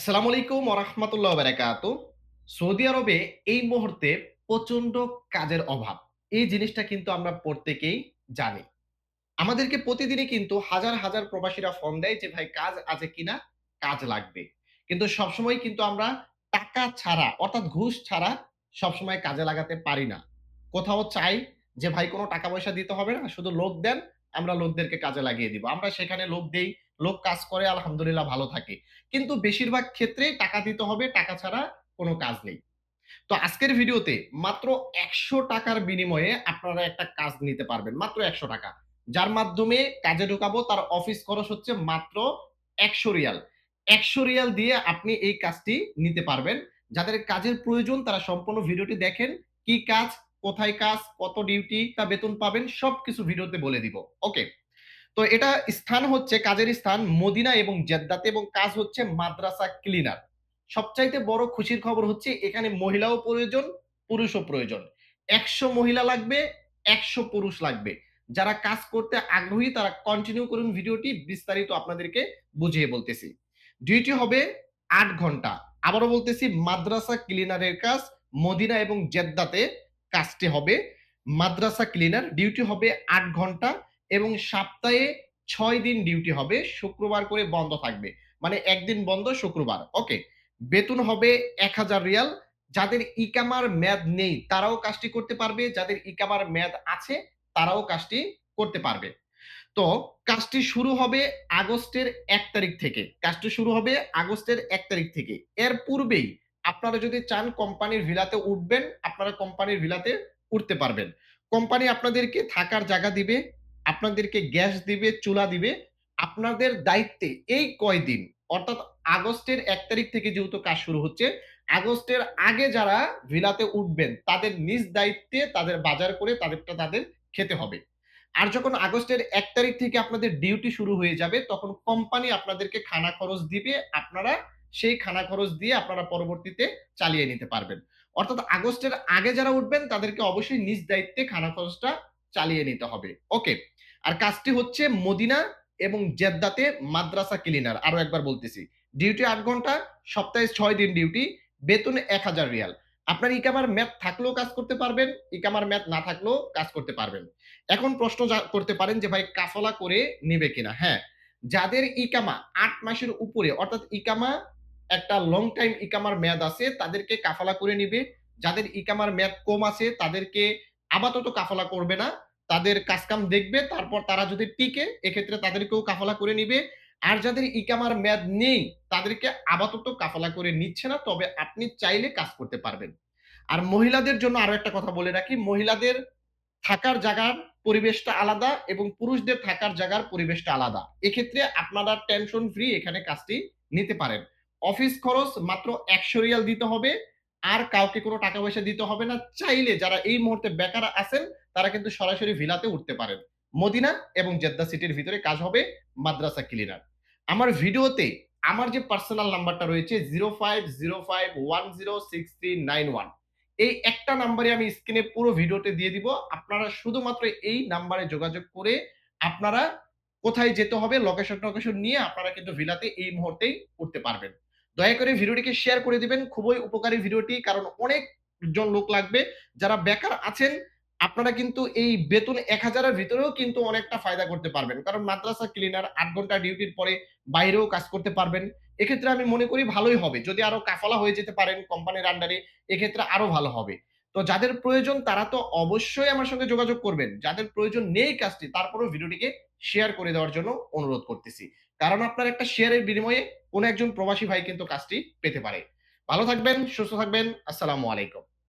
আসসালামু আলাইকুম ওরহমতুল্লাহ বারাকাত সৌদি আরবে এই মুহূর্তে প্রচণ্ড কাজের অভাব। এই জিনিসটা কিন্তু আমরা প্রত্যেকেই জানি। আমাদেরকে প্রতিদিনই কিন্তু হাজার হাজার প্রবাসীরা ফোন দেয় যে, ভাই, কাজ আছে কিনা? কাজ লাগবে। কিন্তু সবসময় কিন্তু আমরা টাকা ছাড়া, অর্থাৎ ঘুষ ছাড়া সবসময় কাজে লাগাতে পারি না। কোথাও চাই যে, ভাই, কোনো টাকা পয়সা দিতে হবে না, শুধু লোক দেন, আমরা লোকদেরকে কাজে লাগিয়ে দিব। আমরা সেখানে লোক দেই লোক কাজ করে, আলহামদুলিল্লাহ ভালো থাকে। কিন্তু বেশিরভাগ ক্ষেত্রেই টাকা দিতে হবে, টাকা ছাড়া কোনো কাজ নেই। তো আজকের ভিডিওতে মাত্র একশো টাকার বিনিময়ে আপনারা একটা কাজ নিতে পারবেন, মাত্র একশো টাকা। যার মাধ্যমে কাজে ঢুকাবো, তার অফিস খরচ হচ্ছে মাত্র একশো রিয়াল। একশো রিয়াল দিয়ে আপনি এই কাজটি নিতে পারবেন। যাদের কাজের প্রয়োজন, তারা সম্পূর্ণ ভিডিওটি দেখেন, কি কাজ, কোথায় কাজ, কত ডিউটি, তা বেতন পাবেন, সবকিছু ভিডিওতে বলে দিব। ওকে। তো এটা স্থান হচ্ছে, কাজের স্থান মদিনা এবং জেদ্দাতে এবং কাজ হচ্ছে মাদ্রাসা ক্লিনার। সবচাইতে বড় খুশির খবর হচ্ছে এখানে মহিলাও প্রয়োজন, পুরুষও প্রয়োজন। একশো মহিলা লাগবে, একশো পুরুষ লাগবে। যারা কাজ করতে আগ্রহী, তারা কন্টিনিউ করুন ভিডিওটি, বিস্তারিত আপনাদেরকে বুঝিয়ে বলতেছি। ডিউটি হবে আট ঘণ্টা। আবারও বলতেছি, মাদ্রাসা ক্লিনারের কাজ, মদিনা এবং জেদ্দাতে কাজটি হবে। মাদ্রাসা ক্লিনার ডিউটি হবে আট ঘণ্টা। এবং সপ্তাহে ছয় দিন ডিউটি হবে, শুক্রবার করে বন্ধ থাকবে। মানে একদিন বন্ধ, শুক্রবার ওকে বেতন হবে এক হাজার রিয়াল। যাদের ইকামার মেয়াদ নেই, তারাও কাজটি করতে পারবে। যাদের ইকামার মেয়াদ আছে, তারাও কাজটি করতে পারবে। তো কাজটি শুরু হবে আগস্টের এক তারিখ থেকে। কাজটি শুরু হবে আগস্টের এক তারিখ থেকে। এর পূর্বেই আপনারা যদি চান কোম্পানির ভিলাতে উঠবেন, আপনারা কোম্পানির ভিলাতে উঠতে পারবেন। কোম্পানি আপনাদেরকে থাকার জায়গা দিবে আপনাদেরকে গ্যাস দিবে, চুলা দিবে। আপনাদের দায়িত্বে এই কয়দিন অর্থাৎ আগস্টের এক তারিখ থেকে যেহেতু কাজ শুরু হচ্ছে, আগস্টের আগে যারা ভিলাতে উঠবেন, তাদের নিজ দায়িত্বে তাদের বাজার করে তাদেরটা তাদের খেতে হবে। আর যখন আগস্টের এক তারিখ থেকে আপনাদের ডিউটি শুরু হয়ে যাবে, তখন কোম্পানি আপনাদেরকে খানা খরচ দিবে, আপনারা সেই খানা খরচ দিয়ে আপনারা পরবর্তীতে চালিয়ে নিতে পারবেন। অর্থাৎ আগস্টের আগে যারা উঠবেন, তাদেরকে অবশ্যই নিজ দায়িত্বে খানা খরচটা চালিয়ে নিতে হবে। ওকে আর কাজটি হচ্ছে মদিনা এবং জেদ্দাতে মাদ্রাসা ক্লিনার। আরও একবার বলতেছি, ডিউটি আট ঘণ্টা, সপ্তাহে ছয় দিন ডিউটি, বেতন এক হাজার রিয়াল। আপনার ইকামার ম্যাথ থাকলেও কাজ করতে পারবেন, ইকামার ম্যাথ না থাকলেও কাজ করতে পারবেন। এখন প্রশ্ন করতে পারেন যে, ভাই, কাফলা করে নিবে কিনা? হ্যাঁ যাদের ইকামা আট মাসের উপরে, অর্থাৎ ইকামা একটা লং টাইম ইকামার মেয়াদ আছে, তাদেরকে কাফালা করে নিবে। যাদের ইকামার মেয়াদ কম আছে, তাদেরকে আপাতত কাফালা করবে না। তাদের কাজকাম দেখবে, তারপর তারা যদি টিকে, এক্ষেত্রে তাদেরকেও কাফালা করে নিবে। আর যাদের ইকামার মেয়াদ নেই, তাদেরকে আপাতত কাফালা করে নিচ্ছে না, তবে আপনি চাইলে কাজ করতে পারবেন। আর মহিলাদের জন্য আরও একটা কথা বলে রাখি, মহিলাদের থাকার জায়গার পরিবেশটা আলাদা এবং পুরুষদের থাকার জায়গার পরিবেশটা আলাদা। এক্ষেত্রে আপনারা টেনশন ফ্রি, এখানে কাজটি নিতে পারেন। অফিস খরচ মাত্র একশো রিয়াল দিতে হবে, আর কাউকে কোনো টাকা পয়সা দিতে হবে না। চাইলে যারা এই মুহূর্তে বেকার আছেন তারা কিন্তু সরাসরি ভিলাতে উঠতে পারেন। মদিনা এবং জেদ্দা সিটির ভিতরে কাজ হবে মাদ্রাসা ক্লিনার। আমার ভিডিওতে আমার যে পার্সোনাল নাম্বারটা রয়েছে zero five zero five one zero six three nine one এই একটা নাম্বারে আমি স্ক্রিনে পুরো ভিডিওতে দিয়ে দিব। আপনারা শুধুমাত্র এই নাম্বারে যোগাযোগ করে আপনারা কোথায় যেতে হবে লোকেশন টোকেশন নিয়ে আপনারা কিন্তু ভিলাতে এই মুহূর্তেই উঠতে পারবেন। দয়া করে ভিডিওটিকে শেয়ার করে দিবেন। খুবই উপকারী ভিডিওটি, কারণ অনেক জন লোক লাগবে যারা বেকার আছেন আপনারা কিন্তু এই বেতন এক হাজারের ভিতরেও কিন্তু অনেকটা ফায়দা করতে পারবেন। কারণ মাদ্রাসা ক্লিনার আট ঘণ্টা ডিউটির পরে বাইরেও কাজ করতে পারবেন। এক্ষেত্রে আমি মনে করি ভালোই হবে। যদি আরও কাফালা হয়ে যেতে পারেন কোম্পানির আন্ডারে এক্ষেত্রে আরও ভালো হবে। তো যাদের প্রয়োজন তারা তো অবশ্যই আমার সঙ্গে যোগাযোগ করবেন। যাদের প্রয়োজন নেই কাজটি, তারপরেও ভিডিওটিকে শেয়ার করে দেওয়ার জন্য অনুরোধ করতেছি। কারণ আপনার একটা শেয়ারের বিনিময়ে কোনো একজন প্রবাসী ভাই কিন্তু কাজটি পেতে পারে। ভালো থাকবেন, সুস্থ থাকবেন, আসসালামু আলাইকুম।